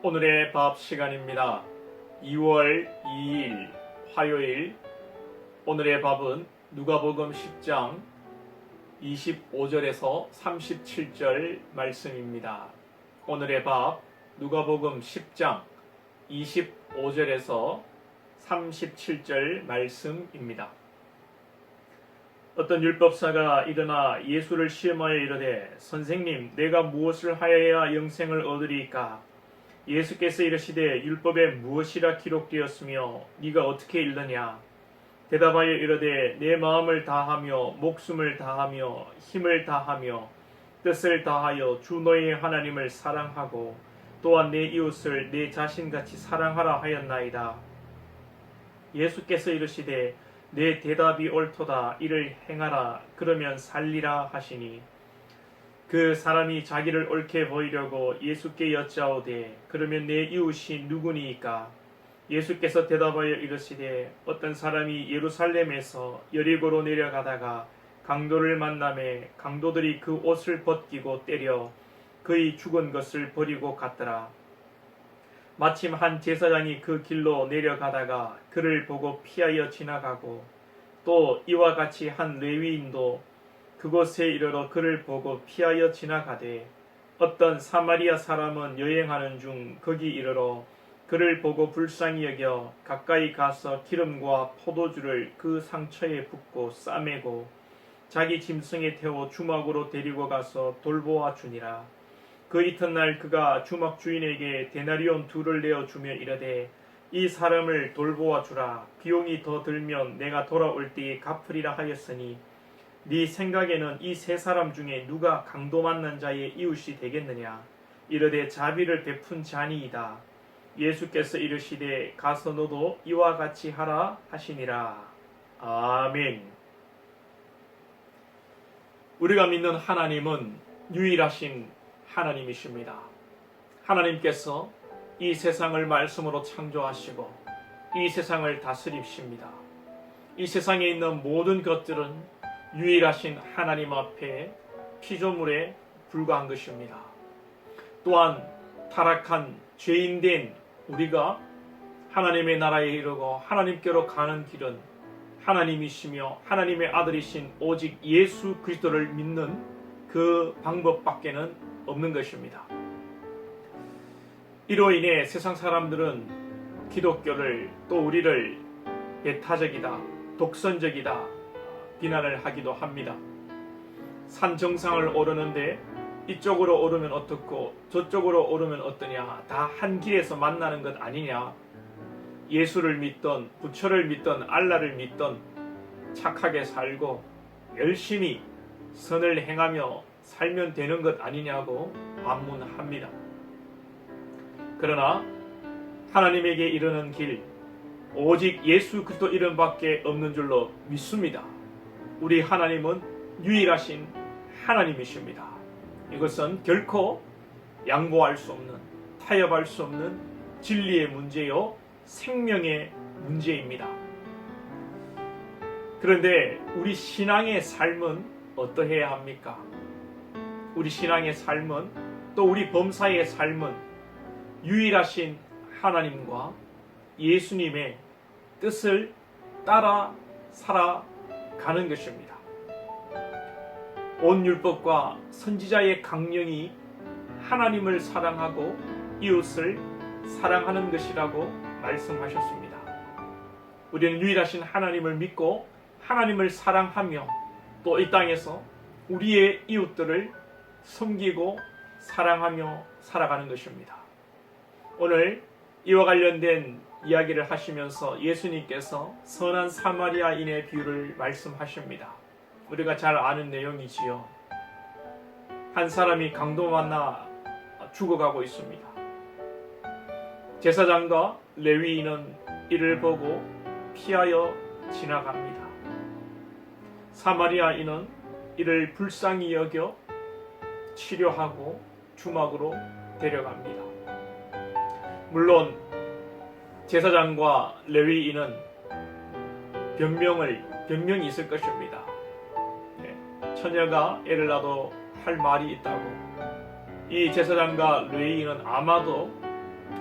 오늘의 밥 시간입니다. 2월 2일 화요일 오늘의 밥은 누가복음 10장 25절에서 37절 말씀입니다. 오늘의 밥 누가복음 10장 25절에서 37절 말씀입니다. 어떤 율법사가 일어나 예수를 시험하여 이르되 선생님 내가 무엇을 하여야 영생을 얻으리까 예수께서 이르시되 율법에 무엇이라 기록되었으며 네가 어떻게 읽느냐? 대답하여 이르되 내 마음을 다하며 목숨을 다하며 힘을 다하며 뜻을 다하여 주 너의 하나님을 사랑하고 또한 내 이웃을 내 자신같이 사랑하라 하였나이다. 예수께서 이르시되 내 대답이 옳도다. 이를 행하라. 그러면 살리라 하시니 그 사람이 자기를 옳게 보이려고 예수께 여짜오되 그러면 내 이웃이 누구니이까? 예수께서 대답하여 이르시되 어떤 사람이 예루살렘에서 여리고로 내려가다가 강도를 만남에 강도들이 그 옷을 벗기고 때려 그의 죽은 것을 버리고 갔더라. 마침 한 제사장이 그 길로 내려가다가 그를 보고 피하여 지나가고 또 이와 같이 한 레위인도 그곳에 이르러 그를 보고 피하여 지나가되 어떤 사마리아 사람은 여행하는 중 거기 이르러 그를 보고 불쌍히 여겨 가까이 가서 기름과 포도주를 그 상처에 붓고 싸매고 자기 짐승에 태워 주막으로 데리고 가서 돌보아 주니라. 그 이튿날 그가 주막 주인에게 데나리온 둘을 내어 주며 이르되 이 사람을 돌보아 주라 비용이 더 들면 내가 돌아올 때에 갚으리라 하였으니 네 생각에는 이 세 사람 중에 누가 강도 만난 자의 이웃이 되겠느냐 이르되 자비를 베푼 자니이다 예수께서 이르시되 가서 너도 이와 같이 하라 하시니라 아멘 우리가 믿는 하나님은 유일하신 하나님이십니다. 하나님께서 이 세상을 말씀으로 창조하시고 이 세상을 다스립십니다. 이 세상에 있는 모든 것들은 유일하신 하나님 앞에 피조물에 불과한 것입니다. 또한 타락한 죄인된 우리가 하나님의 나라에 이르고 하나님께로 가는 길은 하나님이시며 하나님의 아들이신 오직 예수 그리스도를 믿는 그 방법밖에는 없는 것입니다. 이로 인해 세상 사람들은 기독교를 또 우리를 배타적이다, 독선적이다 비난을 하기도 합니다. 산 정상을 오르는데 이쪽으로 오르면 어떻고 저쪽으로 오르면 어떠냐 다 한 길에서 만나는 것 아니냐 예수를 믿던 부처를 믿던 알라를 믿던 착하게 살고 열심히 선을 행하며 살면 되는 것 아니냐고 반문합니다. 그러나 하나님에게 이르는 길 오직 예수 그리스도 이름밖에 없는 줄로 믿습니다. 우리 하나님은 유일하신 하나님이십니다. 이것은 결코 양보할 수 없는 타협할 수 없는 진리의 문제요 생명의 문제입니다. 그런데 우리 신앙의 삶은 어떠해야 합니까? 우리 신앙의 삶은 또 우리 범사의 삶은 유일하신 하나님과 예수님의 뜻을 따라 살아 가는 것입니다. 온 율법과 선지자의 강령이 하나님을 사랑하고 이웃을 사랑하는 것이라고 말씀하셨습니다. 우리는 유일하신 하나님을 믿고 하나님을 사랑하며 또 이 땅에서 우리의 이웃들을 섬기고 사랑하며 살아가는 것입니다. 오늘 이와 관련된 이야기를 하시면서 예수님께서 선한 사마리아인의 비유를 말씀하십니다. 우리가 잘 아는 내용이지요. 한 사람이 강도 만나 죽어가고 있습니다. 제사장과 레위인은 이를 보고 피하여 지나갑니다. 사마리아인은 이를 불쌍히 여겨 치료하고 주막으로 데려갑니다. 물론 제사장과 레위인은 변명을 변명이 있을 것입니다. 네, 처녀가 애를 낳아도 할 말이 있다고 이 제사장과 레위인은 아마도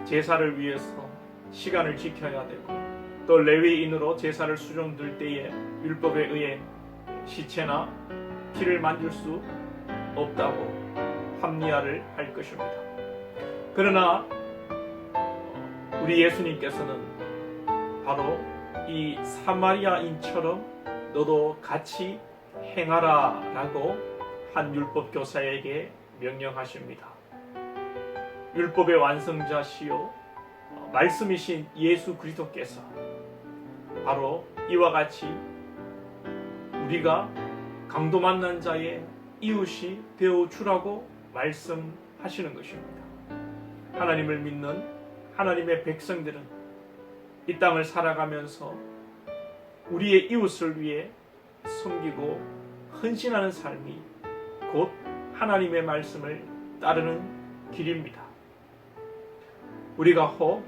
제사를 위해서 시간을 지켜야 되고 또 레위인으로 제사를 수종들 때에 율법에 의해 시체나 피를 만질 수 없다고 합리화를 할 것입니다. 그러나 우리 예수님께서는 바로 이 사마리아인처럼 너도 같이 행하라 라고 한 율법 교사에게 명령하십니다. 율법의 완성자시요 어, 말씀이신 예수 그리스도께서 바로 이와 같이 우리가 강도 만난 자의 이웃이 되어 주라고 말씀하시는 것입니다. 하나님을 믿는 하나님의 백성들은 이 땅을 살아가면서 우리의 이웃을 위해 섬기고 헌신하는 삶이 곧 하나님의 말씀을 따르는 길입니다. 우리가 혹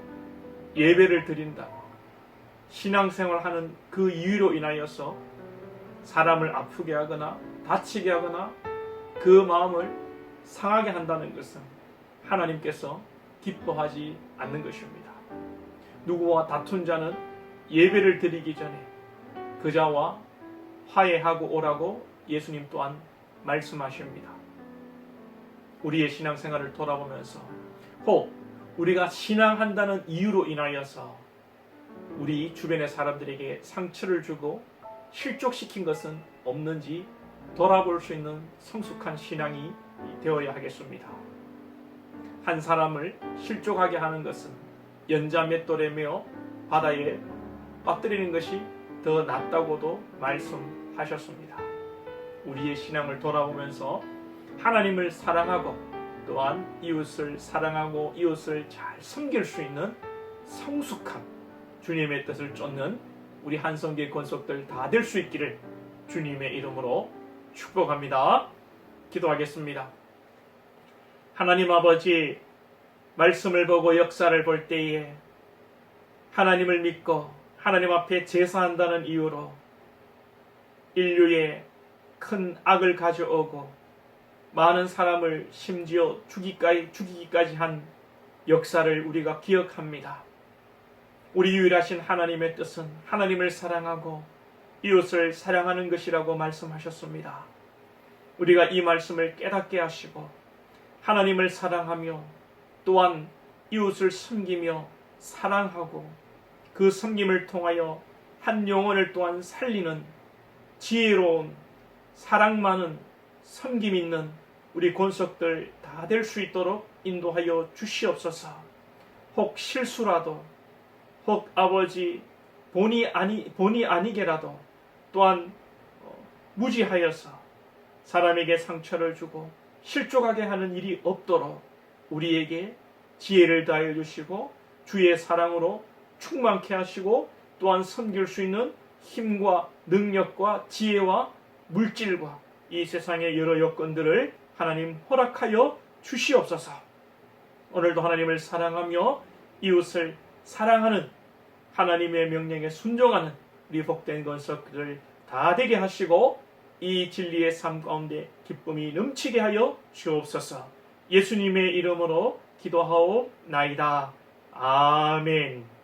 예배를 드린다고 신앙생활하는 그 이유로 인하여서 사람을 아프게 하거나 다치게 하거나 그 마음을 상하게 한다는 것은 하나님께서 기뻐하지 않는 것입니다. 누구와 다툰 자는 예배를 드리기 전에 그자와 화해하고 오라고 예수님 또한 말씀하십니다. 우리의 신앙생활을 돌아보면서 혹 우리가 신앙한다는 이유로 인하여서 우리 주변의 사람들에게 상처를 주고 실족시킨 것은 없는지 돌아볼 수 있는 성숙한 신앙이 되어야 하겠습니다. 한 사람을 실족하게 하는 것은 연자 맷돌에며 바다에 빠뜨리는 것이 더 낫다고도 말씀하셨습니다. 우리의 신앙을 돌아보면서 하나님을 사랑하고 또한 이웃을 사랑하고 이웃을 잘 섬길 수 있는 성숙함, 주님의 뜻을 쫓는 우리 한성계 권속들 다 될 수 있기를 주님의 이름으로 축복합니다. 기도하겠습니다. 하나님 아버지, 말씀을 보고 역사를 볼 때에 하나님을 믿고 하나님 앞에 제사한다는 이유로 인류의 큰 악을 가져오고 많은 사람을 심지어 죽이까지, 죽이기까지 한 역사를 우리가 기억합니다. 우리 유일하신 하나님의 뜻은 하나님을 사랑하고 이웃을 사랑하는 것이라고 말씀하셨습니다. 우리가 이 말씀을 깨닫게 하시고 하나님을 사랑하며 또한 이웃을 섬기며 사랑하고 그 섬김을 통하여 한 영혼을 또한 살리는 지혜로운 사랑 많은 섬김 있는 우리 권속들 다 될 수 있도록 인도하여 주시옵소서. 혹 실수라도 혹 아버지 본이 아니 본이 아니게라도 또한 어, 무지하여서 사람에게 상처를 주고 실족하게 하는 일이 없도록 우리에게 지혜를 다해 주시고 주의 사랑으로 충만케 하시고 또한 섬길 수 있는 힘과 능력과 지혜와 물질과 이 세상의 여러 여건들을 하나님 허락하여 주시옵소서. 오늘도 하나님을 사랑하며 이웃을 사랑하는 하나님의 명령에 순종하는 우리 복된 건석들을 다 되게 하시고 이 진리의 삶 가운데 기쁨이 넘치게 하여 주옵소서. 예수님의 이름으로 기도하옵나이다. 아멘.